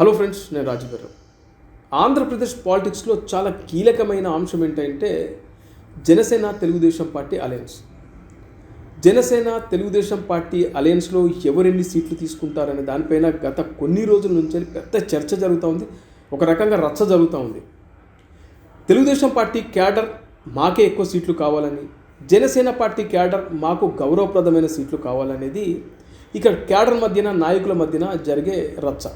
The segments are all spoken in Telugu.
హలో ఫ్రెండ్స్ నేను రాజుగారు ఆంధ్రప్రదేశ్ పాలిటిక్స్లో చాలా కీలకమైన అంశం ఏంటంటే Janasena Telugu Desam party alliance. Janasena Telugu Desam party అలయన్స్లో ఎవరెన్ని సీట్లు తీసుకుంటారనే దానిపైన గత కొన్ని రోజుల నుంచి పెద్ద చర్చ జరుగుతూ ఉంది. ఒక రకంగా రచ్చ జరుగుతూ ఉంది. తెలుగుదేశం పార్టీ క్యాడర్ మాకే ఎక్కువ సీట్లు కావాలని జనసేన పార్టీ క్యాడర్ మాకు గౌరవప్రదమైన సీట్లు కావాలనేది ఇక్కడ క్యాడర్ మధ్యన నాయకుల మధ్యన జరిగే రచ్చ.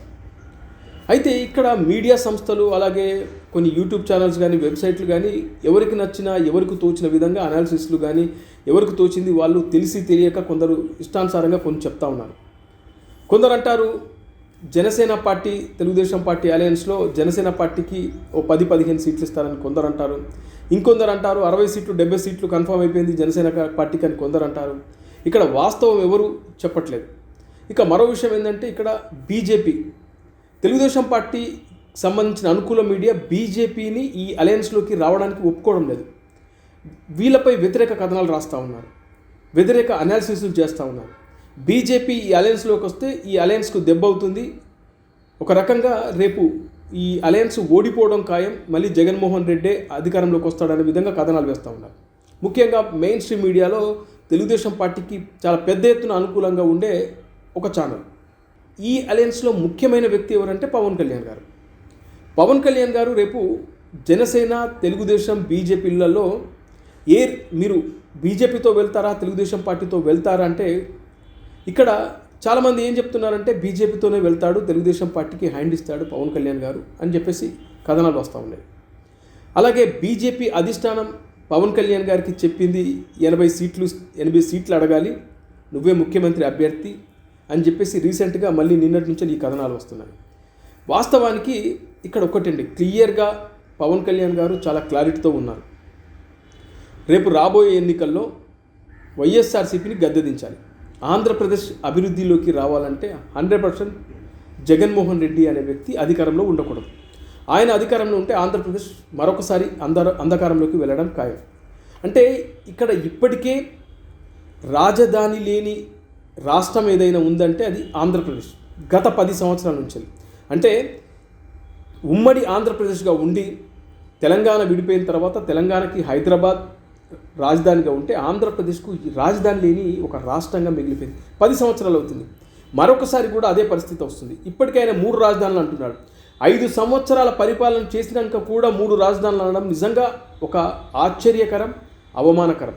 అయితే ఇక్కడ మీడియా సంస్థలు అలాగే కొన్ని యూట్యూబ్ ఛానల్స్ కానీ వెబ్సైట్లు కానీ ఎవరికి నచ్చిన ఎవరికి తోచిన విధంగా అనాలిసిస్లు కానీ ఎవరికి తోచింది వాళ్ళు తెలిసి తెలియక కొందరు ఇష్టానుసారంగా కొన్ని చెప్తా ఉన్నారు. కొందరు అంటారు జనసేన పార్టీ తెలుగుదేశం పార్టీ అలయన్స్లో జనసేన పార్టీకి ఓ పది పదిహేను సీట్లు ఇస్తారని కొందరు అంటారు ఇంకొందరు అంటారు అరవై సీట్లు డెబ్బై సీట్లు కన్ఫర్మ్ అయిపోయింది జనసేన పార్టీకి అని కొందరు అంటారు ఇక్కడ వాస్తవం ఎవరు చెప్పట్లేదు. ఇక మరో విషయం ఏంటంటే ఇక్కడ బీజేపీ తెలుగుదేశం పార్టీ సంబంధించిన అనుకూల మీడియా బీజేపీని ఈ అలయన్స్లోకి రావడానికి ఒప్పుకోవడం లేదు. వీళ్ళపై వ్యతిరేక కథనాలు రాస్తూ ఉన్నారు. వ్యతిరేక అనాలిసిస్లు చేస్తూ ఉన్నారు. బీజేపీ ఈ అలయన్స్లోకి వస్తే ఈ అలయన్స్కు దెబ్బ అవుతుంది. ఒక రకంగా రేపు ఈ అలయన్స్ ఓడిపోవడం ఖాయం. మళ్ళీ జగన్మోహన్ రెడ్డే అధికారంలోకి వస్తాడనే విధంగా కథనాలు వేస్తూ ఉన్నారు. ముఖ్యంగా మెయిన్ స్ట్రీమ్ మీడియాలో తెలుగుదేశం పార్టీకి చాలా పెద్ద ఎత్తున అనుకూలంగా ఉండే ఒక ఛానల్ ఈ అలయన్స్లో ముఖ్యమైన వ్యక్తి ఎవరంటే పవన్ కళ్యాణ్ గారు. పవన్ కళ్యాణ్ గారు రేపు జనసేన తెలుగుదేశం బీజేపీలలో ఏ మీరు బీజేపీతో వెళ్తారా తెలుగుదేశం పార్టీతో వెళ్తారా అంటే ఇక్కడ చాలామంది ఏం చెప్తున్నారంటే బీజేపీతోనే వెళ్తాడు తెలుగుదేశం పార్టీకి హ్యాండ్ ఇస్తాడు పవన్ కళ్యాణ్ గారు అని చెప్పేసి కథనాలు వస్తూ ఉన్నాయి. అలాగే బీజేపీ అధిష్టానం పవన్ కళ్యాణ్ గారికి చెప్పింది ఎనభై సీట్లు ఎనభై సీట్లు అడగాలి. నువ్వే ముఖ్యమంత్రి అభ్యర్థి అని చెప్పేసి రీసెంట్గా మళ్ళీ నిన్నటి నుంచి ఈ కథనాలు వస్తున్నాయి. వాస్తవానికి ఇక్కడ ఒకటండి క్లియర్గా పవన్ కళ్యాణ్ గారు చాలా క్లారిటీతో ఉన్నారు. రేపు రాబోయే ఎన్నికల్లో వైఎస్ఆర్సీపీని గద్దెదించాలి. ఆంధ్రప్రదేశ్ అభివృద్ధిలోకి రావాలంటే హండ్రెడ్ పర్సెంట్ జగన్మోహన్ రెడ్డి అనే వ్యక్తి అధికారంలో ఉండకూడదు. ఆయన అధికారంలో ఉంటే ఆంధ్రప్రదేశ్ మరొకసారి అంధ అంధకారంలోకి వెళ్ళడం ఖాయం. అంటే ఇక్కడ ఇప్పటికే రాజధాని లేని రాష్ట్రం ఏదైనా ఉందంటే అది ఆంధ్రప్రదేశ్. గత పది సంవత్సరాల నుంచి అంటే ఉమ్మడి ఆంధ్రప్రదేశ్గా ఉండి తెలంగాణ విడిపోయిన తర్వాత తెలంగాణకి హైదరాబాద్ రాజధానిగా ఉంటే ఆంధ్రప్రదేశ్కు ఈ రాజధాని లేని ఒక రాష్ట్రంగా మిగిలిపోయింది. పది సంవత్సరాలు అవుతుంది. మరొకసారి కూడా అదే పరిస్థితి వస్తుంది. ఇప్పటికైనా మూడు రాజధానులు అంటున్నాడు. ఐదు సంవత్సరాల పరిపాలన చేసినాక కూడా మూడు రాజధానులు అనడం నిజంగా ఒక ఆశ్చర్యకరం అవమానకరం.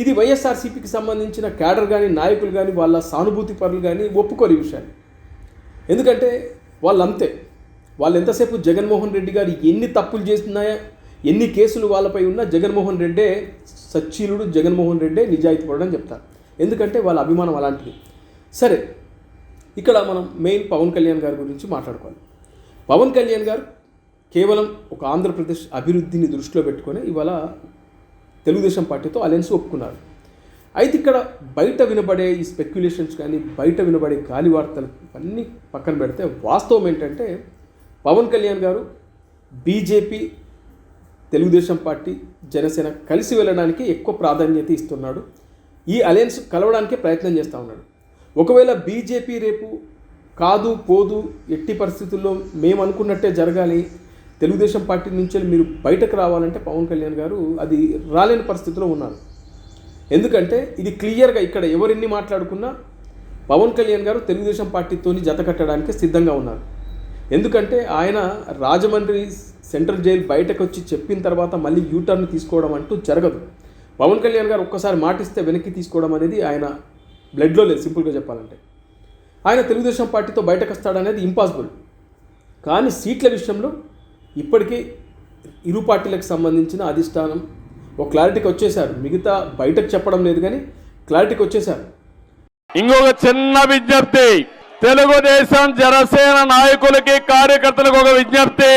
ఇది వైఎస్ఆర్సీపీకి సంబంధించిన క్యాడర్ కానీ నాయకులు కానీ వాళ్ళ సానుభూతి పరులు కానీ ఒప్పుకోరు ఈ విషయాన్ని. ఎందుకంటే వాళ్ళు అంతే వాళ్ళు ఎంతసేపు జగన్మోహన్ రెడ్డి గారు ఎన్ని తప్పులు చేస్తున్నాయో ఎన్ని కేసులు వాళ్ళపై ఉన్నా జగన్మోహన్ రెడ్డే సచ్చీలుడు జగన్మోహన్ రెడ్డే నిజాయితీ పడని చెప్తారు. ఎందుకంటే వాళ్ళ అభిమానం అలాంటిది. సరే ఇక్కడ మనం మెయిన్ పవన్ కళ్యాణ్ గారి గురించి మాట్లాడుకోవాలి. పవన్ కళ్యాణ్ గారు కేవలం ఒక ఆంధ్రప్రదేశ్ అభివృద్ధిని దృష్టిలో పెట్టుకొని ఇవాళ తెలుగుదేశం పార్టీతో అలయన్స్ ఒప్పుకున్నారు. అయితే ఇక్కడ బయట వినబడే ఈ స్పెక్యులేషన్స్ కానీ బయట వినబడే గాలి వార్తలు అన్నీ పక్కన పెడితే వాస్తవం ఏంటంటే పవన్ కళ్యాణ్ గారు బీజేపీ తెలుగుదేశం పార్టీ జనసేన కలిసి వెళ్ళడానికి ఎక్కువ ప్రాధాన్యత ఇస్తున్నాడు. ఈ అలయన్స్ కలవడానికే ప్రయత్నం చేస్తూ ఉన్నాడు. ఒకవేళ బీజేపీ రేపు కాదు పోదు ఎట్టి పరిస్థితుల్లో మేము అనుకున్నట్టే జరగాలి తెలుగుదేశం పార్టీ నుంచి మీరు బయటకు రావాలంటే పవన్ కళ్యాణ్ గారు అది రాలేని పరిస్థితిలో ఉన్నారు. ఎందుకంటే ఇది క్లియర్గా ఇక్కడ ఎవరెన్ని మాట్లాడుకున్నా పవన్ కళ్యాణ్ గారు తెలుగుదేశం పార్టీతోని జత కట్టడానికి సిద్ధంగా ఉన్నారు. ఎందుకంటే ఆయన రాజమండ్రి సెంట్రల్ జైలు బయటకు వచ్చి చెప్పిన తర్వాత మళ్ళీ యూటర్న్ తీసుకోవడం అంటూ జరగదు. పవన్ కళ్యాణ్ గారు ఒక్కసారి మాటిస్తే వెనక్కి తీసుకోవడం అనేది ఆయన బ్లడ్లో లేదు సింపుల్గా చెప్పాలంటే. ఆయన తెలుగుదేశం పార్టీతో బయటకు వస్తాడనేది ఇంపాసిబుల్. కానీ సీట్ల విషయంలో ఇప్పటికీ ఇరు పార్టీలకు సంబంధించిన అధిష్టానం ఒక క్లారిటీకి వచ్చేసారు మిగతా బయటకు చెప్పడం లేదు కానీ క్లారిటీకి వచ్చేసారు ఇంకొక చిన్న విజ్ఞప్తి. తెలుగుదేశం జనసేన నాయకులకి కార్యకర్తలకు ఒక విజ్ఞప్తి.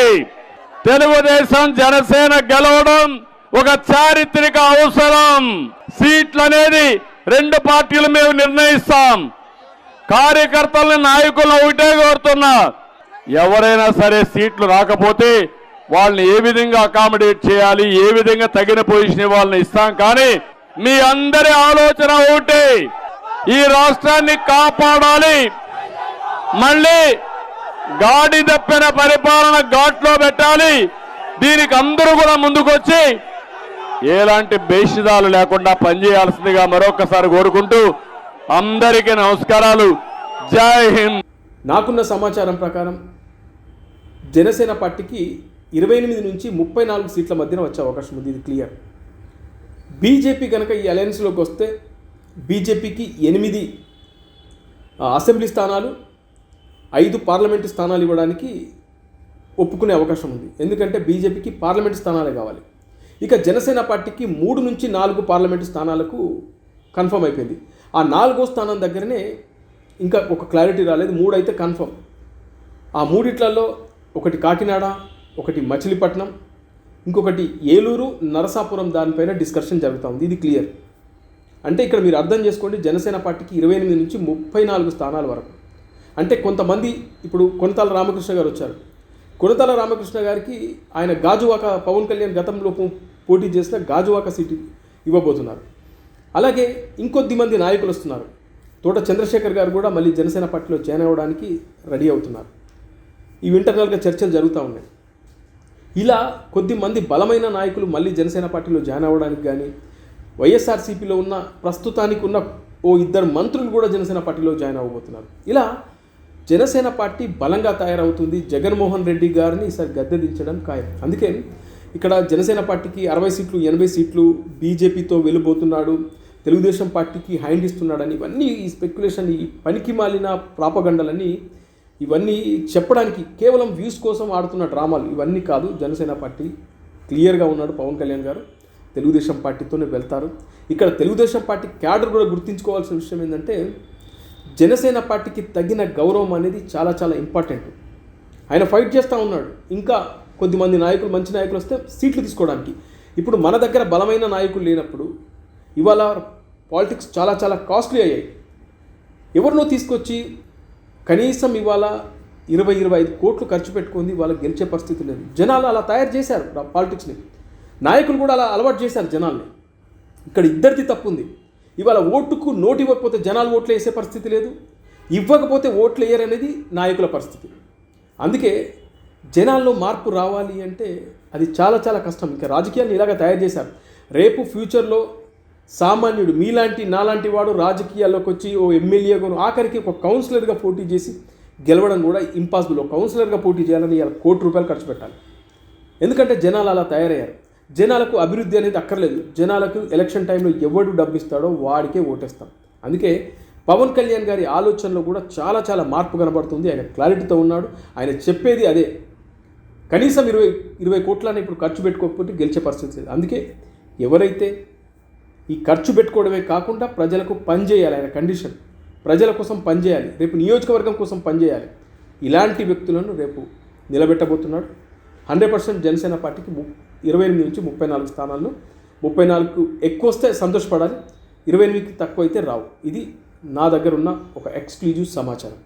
తెలుగుదేశం జనసేన గెలవడం ఒక చారిత్రక అవసరం. సీట్లు అనేది రెండు పార్టీలు మేము నిర్ణయిస్తాం. కార్యకర్తలని నాయకులు ఒకటే కోరుతున్నా ఎవరైనా సరే సీట్లు రాకపోతే వాళ్ళని ఏ విధంగా అకామిడేట్ చేయాలి ఏ విధంగా తగిన పొజిషన్ వాళ్ళని ఇస్తాం కానీ మీ అందరి ఆలోచన ఒకటే. ఈ రాష్ట్రాన్ని కాపాడాలి. మళ్ళీ గాడి తప్పిన పరిపాలన ఘాట్లో పెట్టాలి. దీనికి అందరూ కూడా ముందుకొచ్చి ఎలాంటి బేషిదాలు లేకుండా పనిచేయాల్సిందిగా మరొకసారి కోరుకుంటూ అందరికీ నమస్కారాలు. జై హింద్. నాకున్న సమాచారం ప్రకారం జనసేన పార్టీకి ఇరవై ఎనిమిది నుంచి ముప్పై నాలుగు సీట్ల మధ్యన వచ్చే అవకాశం ఉంది ఇది క్లియర్ బీజేపీ కనుక ఈ అలయన్స్లోకి వస్తే బీజేపీకి ఎనిమిది అసెంబ్లీ స్థానాలు ఐదు పార్లమెంటు స్థానాలు ఇవ్వడానికి ఒప్పుకునే అవకాశం ఉంది. ఎందుకంటే బీజేపీకి పార్లమెంటు స్థానాలే కావాలి. ఇక జనసేన పార్టీకి మూడు నుంచి నాలుగు పార్లమెంటు స్థానాలకు కన్ఫర్మ్ అయిపోయింది. ఆ నాలుగో స్థానం దగ్గరనే ఇంకా ఒక క్లారిటీ రాలేదు మూడు అయితే కన్ఫర్మ్ ఆ మూడిట్లలో ఒకటి కాకినాడ ఒకటి మచిలీపట్నం ఇంకొకటి ఏలూరు నరసాపురం దానిపైన డిస్కషన్ జరుగుతూ ఉంది. ఇది క్లియర్. అంటే ఇక్కడ మీరు అర్థం చేసుకోండి జనసేన పార్టీకి ఇరవై ఎనిమిది నుంచి ముప్పై నాలుగు స్థానాల వరకు. అంటే కొంతమంది ఇప్పుడు కొనతాల రామకృష్ణ గారు వచ్చారు. కొనతాల రామకృష్ణ గారికి ఆయన గాజువాక పవన్ కళ్యాణ్ గతంలో పోటీ చేసిన గాజువాక సీటు ఇవ్వబోతున్నారు. అలాగే ఇంకొద్ది మంది నాయకులు వస్తున్నారు. తోట చంద్రశేఖర్ గారు కూడా మళ్ళీ జనసేన పార్టీలో జాయిన్ అవ్వడానికి రెడీ అవుతున్నారు. ఇవి ఇంటర్నల్గా చర్చలు జరుగుతూ ఉన్నాయి. ఇలా కొద్దిమంది బలమైన నాయకులు మళ్ళీ జనసేన పార్టీలో జాయిన్ అవ్వడానికి కానీ వైఎస్ఆర్సీపీలో ఉన్న ప్రస్తుతానికి ఉన్న ఓ ఇద్దరు మంత్రులు కూడా జనసేన పార్టీలో జాయిన్ అవ్వబోతున్నారు. ఇలా జనసేన పార్టీ బలంగా తయారవుతుంది జగన్మోహన్ రెడ్డి గారిని ఈసారి గద్దె దించడం ఖాయం. అందుకే ఇక్కడ జనసేన పార్టీకి అరవై సీట్లు ఎనభై సీట్లు బీజేపీతో వెళ్ళిపోతున్నాడు తెలుగుదేశం పార్టీకి హ్యాండ్ ఇస్తున్నాడని ఇవన్నీ ఈ స్పెక్యులేషన్ ఈ పనికి మాలిన ప్రాపగండలని ఇవన్నీ చెప్పడానికి కేవలం వ్యూస్ కోసం ఆడుతున్న డ్రామాలు ఇవన్నీ కాదు. జనసేన పార్టీ క్లియర్గా ఉన్నాడు పవన్ కళ్యాణ్ గారు. తెలుగుదేశం పార్టీతోనే వెళ్తారు. ఇక్కడ తెలుగుదేశం పార్టీ క్యాడర్ కూడా గుర్తుంచుకోవాల్సిన విషయం ఏంటంటే జనసేన పార్టీకి తగిన గౌరవం అనేది చాలా చాలా ఇంపార్టెంట్ ఆయన ఫైట్ చేస్తూ ఉన్నాడు. ఇంకా కొద్దిమంది నాయకులు మంచి నాయకులు వస్తే సీట్లు తీసుకోవడానికి. ఇప్పుడు మన దగ్గర బలమైన నాయకులు లేనప్పుడు ఇవాళ పాలిటిక్స్ చాలా చాలా కాస్ట్లీ అయ్యాయి. ఎవరినో తీసుకొచ్చి కనీసం ఇవాళ ఇరవై ఇరవై ఐదు కోట్లు ఖర్చు పెట్టుకుంది వాళ్ళకి గెలిచే పరిస్థితి లేదు. జనాలు అలా తయారు చేశారు పాలిటిక్స్ని. నాయకులు కూడా అలా అలవాటు చేశారు జనాల్ని. ఇక్కడ ఇద్దరిది తప్పు ఉంది ఇవాళ ఓటుకు నోటు ఇవ్వకపోతే జనాలు ఓట్లు వేసే పరిస్థితి లేదు. ఇవ్వకపోతే ఓట్లు వేయరనేది నాయకుల పరిస్థితి. అందుకే జనాల్లో మార్పు రావాలి అంటే అది చాలా చాలా కష్టం. ఇంకా రాజకీయాన్ని ఇలాగ తయారు చేశారు. రేపు ఫ్యూచర్లో సామాన్యుడు మీలాంటి నాలాంటి వాడు రాజకీయాల్లోకి వచ్చి ఓ ఎమ్మెల్యేగా ఆఖరికి ఒక కౌన్సిలర్గా పోటీ చేసి గెలవడం కూడా ఇంపాసిబుల్ ఒక కౌన్సిలర్గా పోటీ చేయాలని ఇలా కోటి రూపాయలు ఖర్చు పెట్టాలి. ఎందుకంటే జనాలు అలా తయారయ్యారు. జనాలకు అభివృద్ధి అనేది అక్కర్లేదు. జనాలకు ఎలక్షన్ టైంలో ఎవడు డబ్బిస్తాడో వాడికే ఓటేస్తాం. అందుకే పవన్ కళ్యాణ్ గారి ఆలోచనలో కూడా చాలా చాలా మార్పు కనబడుతుంది. ఆయన క్లారిటీతో ఉన్నాడు. ఆయన చెప్పేది అదే. కనీసం ఇరవై ఇరవై కోట్లని ఇప్పుడు ఖర్చు పెట్టుకోకపోతే గెలిచే పరిస్థితి లేదు. అందుకే ఎవరైతే ఈ ఖర్చు పెట్టుకోవడమే కాకుండా ప్రజలకు పనిచేయాలి ఆయన కండిషన్. ప్రజల కోసం పనిచేయాలి రేపు నియోజకవర్గం కోసం పనిచేయాలి ఇలాంటి వ్యక్తులను రేపు నిలబెట్టబోతున్నాడు. హండ్రెడ్ పర్సెంట్ జనసేన పార్టీకి ము ఇరవై ఎనిమిది నుంచి ముప్పై నాలుగు స్థానాల్లో ముప్పై నాలుగు ఎక్కువ వస్తే సంతోషపడాలి. ఇరవై ఎనిమిదికి తక్కువ అయితే రావు. ఇది నా దగ్గర ఉన్న ఒక ఎక్స్క్లూజివ్ సమాచారం.